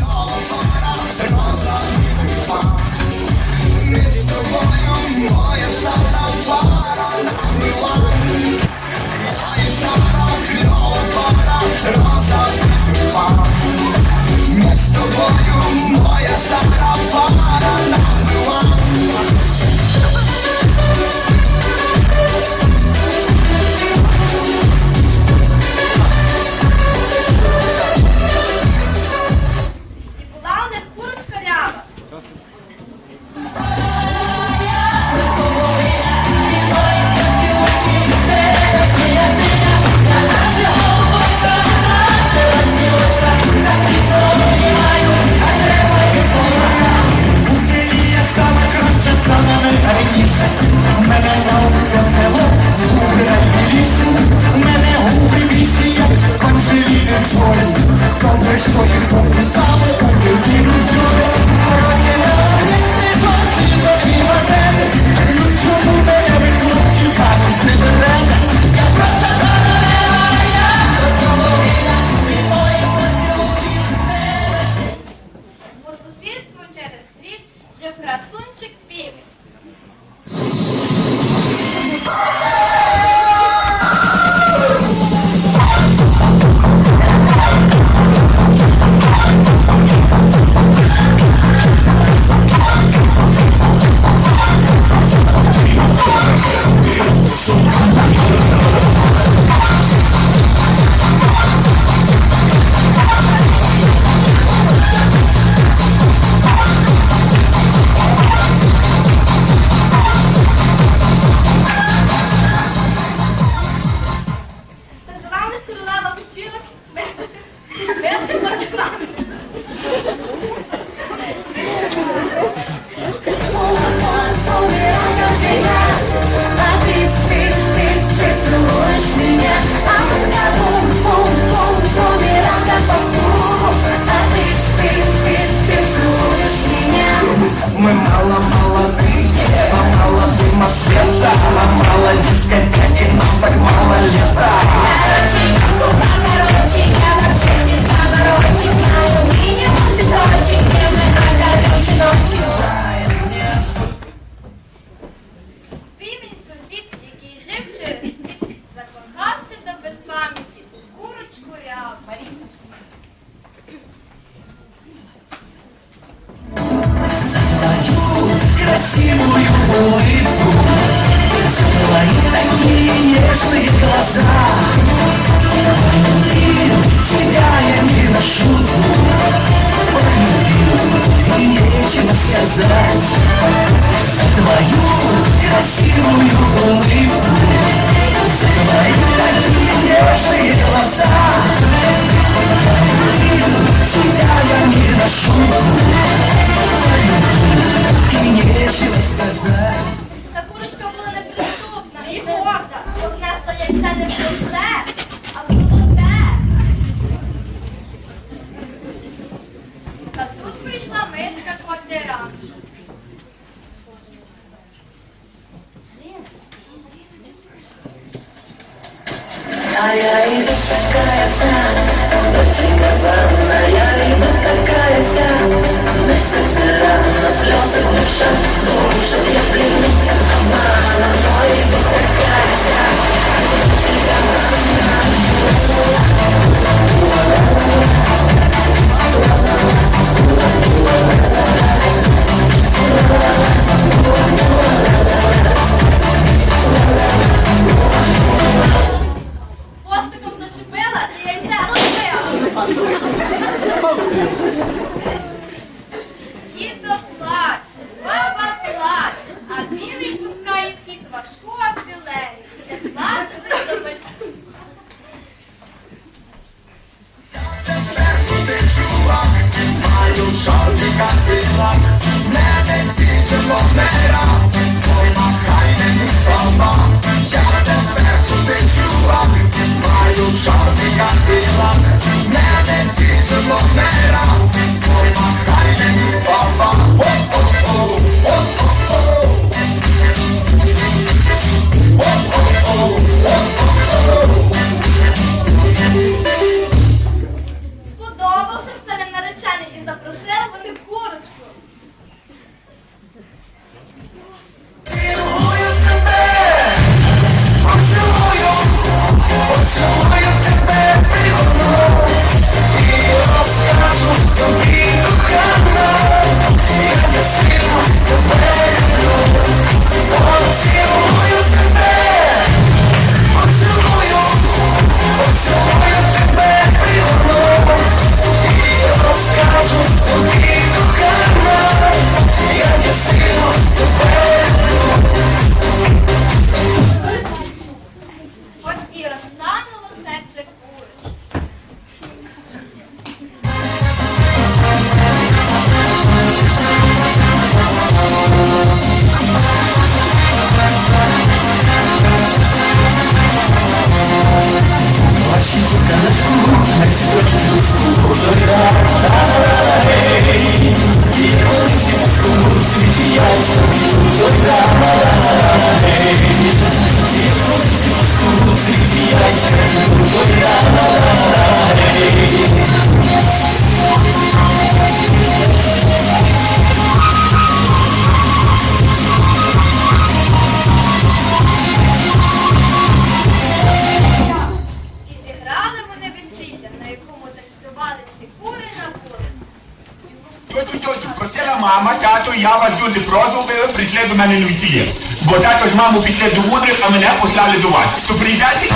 Love. И нечего сказать За твою красивую улыбку Pesca quaterada. Ai, ai, deixa a cair quando eu te acabando, ai, ai. Дідо плаче, баба плаче, а звір пускає в хід важку артилерію, де слати до мальчика. Маю шарчика пішла. мама, тато, я вас дуже прошу, ви прийшли до мене на весілля. Бо тато з мамою пішли до вудрих, а мене послали до вас. То прийдете?